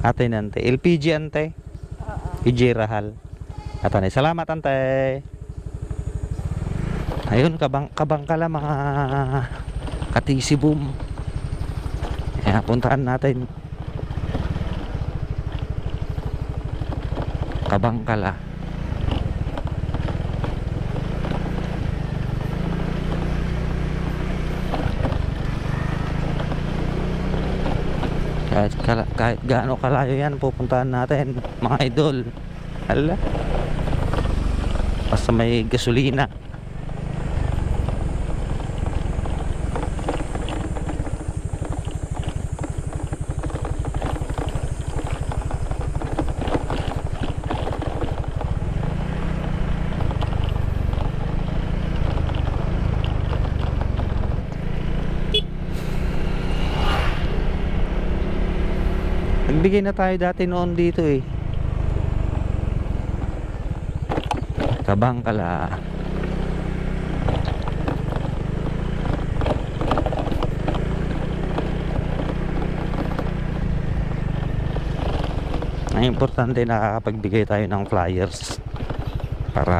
Ate nante. LPG ante. Oo. PG Rahal. At ano, salamat ante. Ayun, kabang, kabang kala mga katisi boom. Kaya puntaan natin. Kabangkala. Kahit, kahit gaano kalayo yan, pupuntahan natin, mga idol. Hala. Basta may gasolina. Nagbigay na tayo dati noon dito eh. Kabangkala. Ang importante nakakapagbigay tayo ng flyers para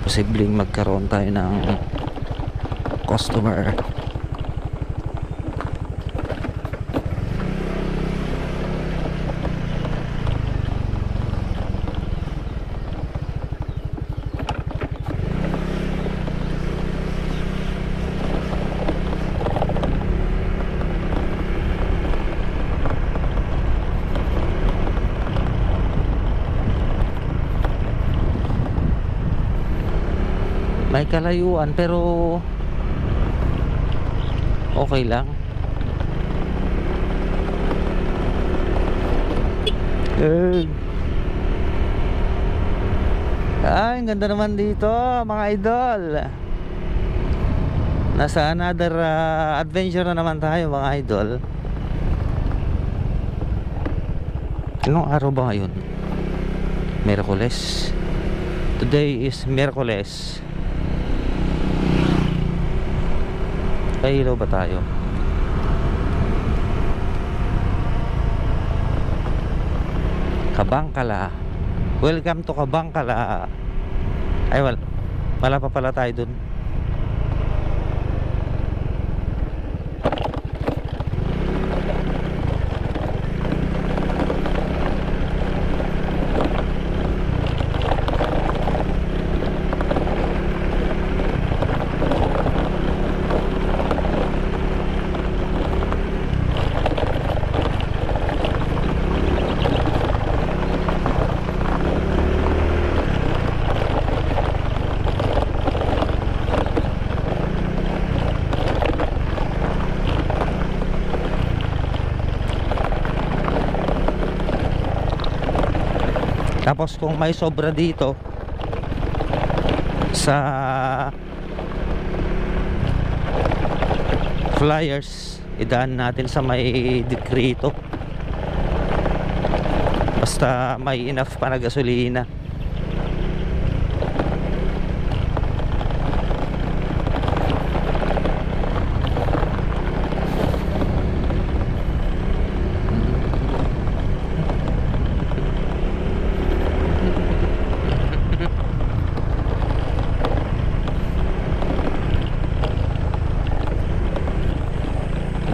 posibleng magkaroon tayo ng customer. May kalayuan pero okay lang. Eh. ay ang ganda naman dito mga idol. Nasa another ah, adventure na naman tayo mga idol. Anong araw ba ngayon? Merkules. Today is Merkules Kahilaw ba tayo? Kabangkala. Welcome to Kabangkala. Ay, wala. Wala pa pala tayo dun. Tapos kung may sobra dito sa flyers, idaan natin sa may dekrito. Basta may enough pa na gasolina.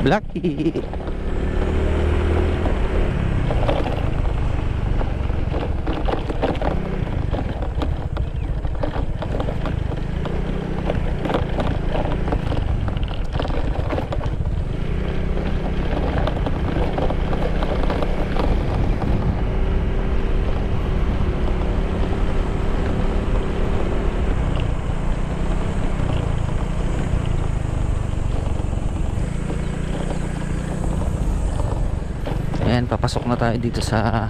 Blacky. Ayan, papasok na tayo dito sa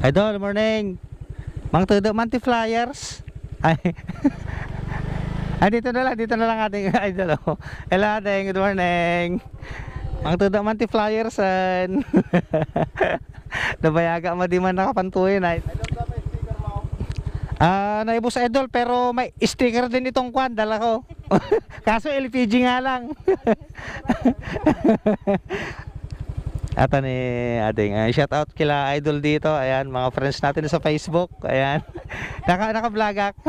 Idol, morning! Mang Tudo, Manti Flyers! Ay, dito na lang, dito na lang ating idol. Oh. Hello, ating, good morning! Mang Tudo, Manti Flyers. Nabayaga mo di man nakapantuin, ay. Ah, naibos idol, pero may sticker din itong kwan, dala ko. Kaso LPG nga lang. At ni ating uh, shout out kila idol dito. Ayan, mga friends natin sa Facebook. Ayan. Naka naka-vlogak.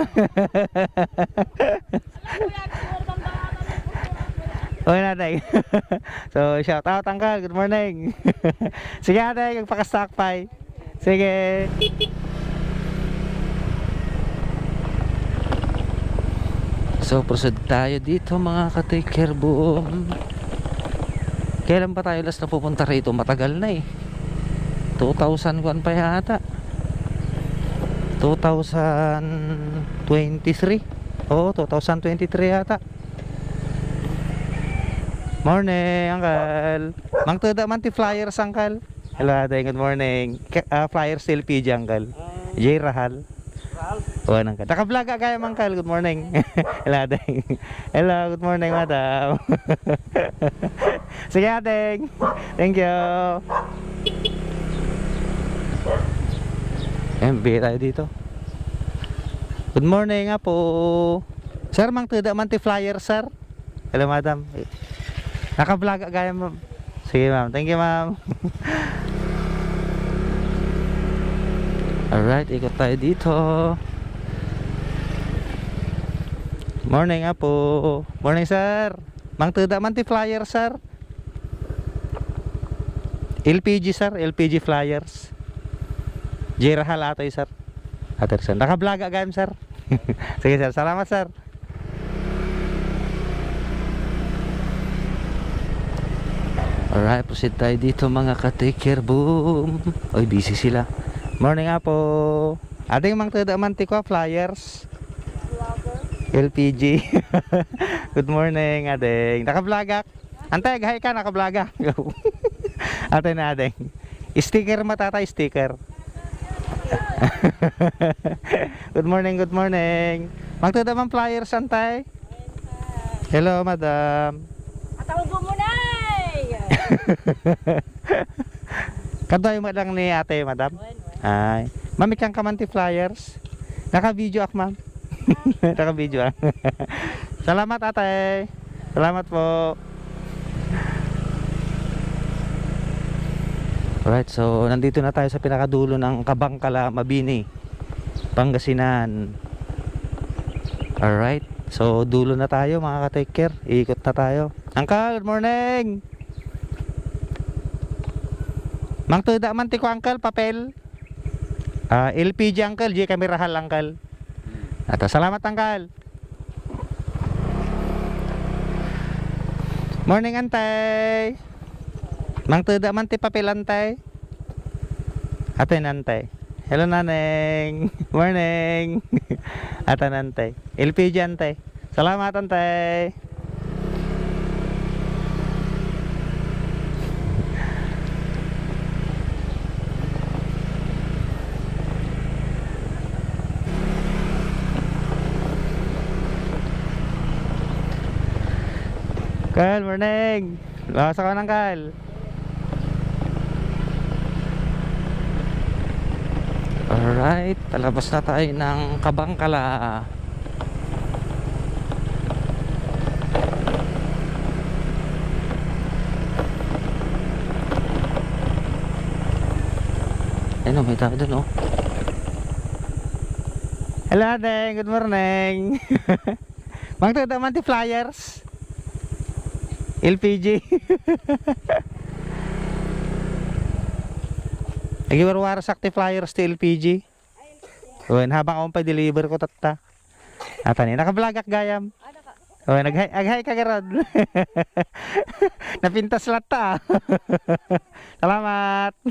Okay natin. so, shout out Uncle. Good morning. Sige ate, magpaka-stock pie. Sige. So, proceed tayo dito mga ka-taker boom. Kailan ba tayo last na pupunta rito? Matagal na eh. 2001 pa yata. 2023. Oo, 2023 yata. Morning, Uncle. Mang tuda man ti flyers, Uncle. Hello. Good morning. K- ah, flyers still PG, Uncle. J. Rahal. Oo, nang Naka-vlog ka kaya, Uncle. Good morning. Hello, ate. Hello, good morning, madam. Sige, ate. Thank you. MB tayo dito. Good morning nga po. Sir, mang tuda man ti flyer, sir. Hello, madam. Naka-vlog ka gaya, ma'am. Sige, ma'am. Thank you, ma'am. Alright, ikot tayo dito. Morning nga po. Morning, sir. Mang tuda man ti flyer, sir. LPG, sir. LPG flyers. J. Rahal atoy, sir. Atoy, sir. Naka-vlog ka gaya, sir. Sige, sir. Salamat, sir. Alright, proceed tayo dito mga ka-taker boom. Oy, busy sila. Morning nga po. Ating mang tada mantikwa flyers. LPG. Good morning, ading. Naka-vlogak. Antay, gahay ka, naka-vlogak. Ate na, ading. Sticker matatay, sticker. good morning, good morning. Mang tada man flyers, antay. Hello, madam. Atawag mo muna eh. Kadoy mo lang ni ate, madam. Ay. Mami kang kamanti flyers. Naka-video ak, ma'am. Naka-video ak. Salamat, ate. Salamat po. Alright, so nandito na tayo sa pinakadulo ng Kabangkala, Mabini, Pangasinan. Alright, so dulo na tayo mga ka-take care. Iikot na tayo. Uncle, good morning! Mang tuda man ti ko uncle papel. Ah, LPG uncle, J kami rahal uncle. Ato, salamat uncle. Morning antay. Mang tuda man ti papel antay. Ate nantay. Hello naneng. Morning. Ate nantay. LPG antay. Salamat antay. Kal, morning. Lakas ako ng Kal. Alright, palabas na tayo ng Kabangkala. Ayun, oh, may tao dun, oh. Hello, Adeng. Good morning. Mang tuda man ti flyers. LPG. Lagi warwara sakti flyers ti LPG. Uwan, habang akong pa-deliver ko tatta. Ata ni, naka-vlog ak gayam. Uwan, naghay, aghay ka garod. Napintas lata. Salamat.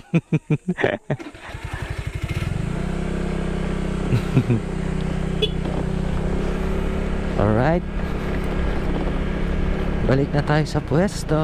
Alright. Balik na tayo sa pwesto.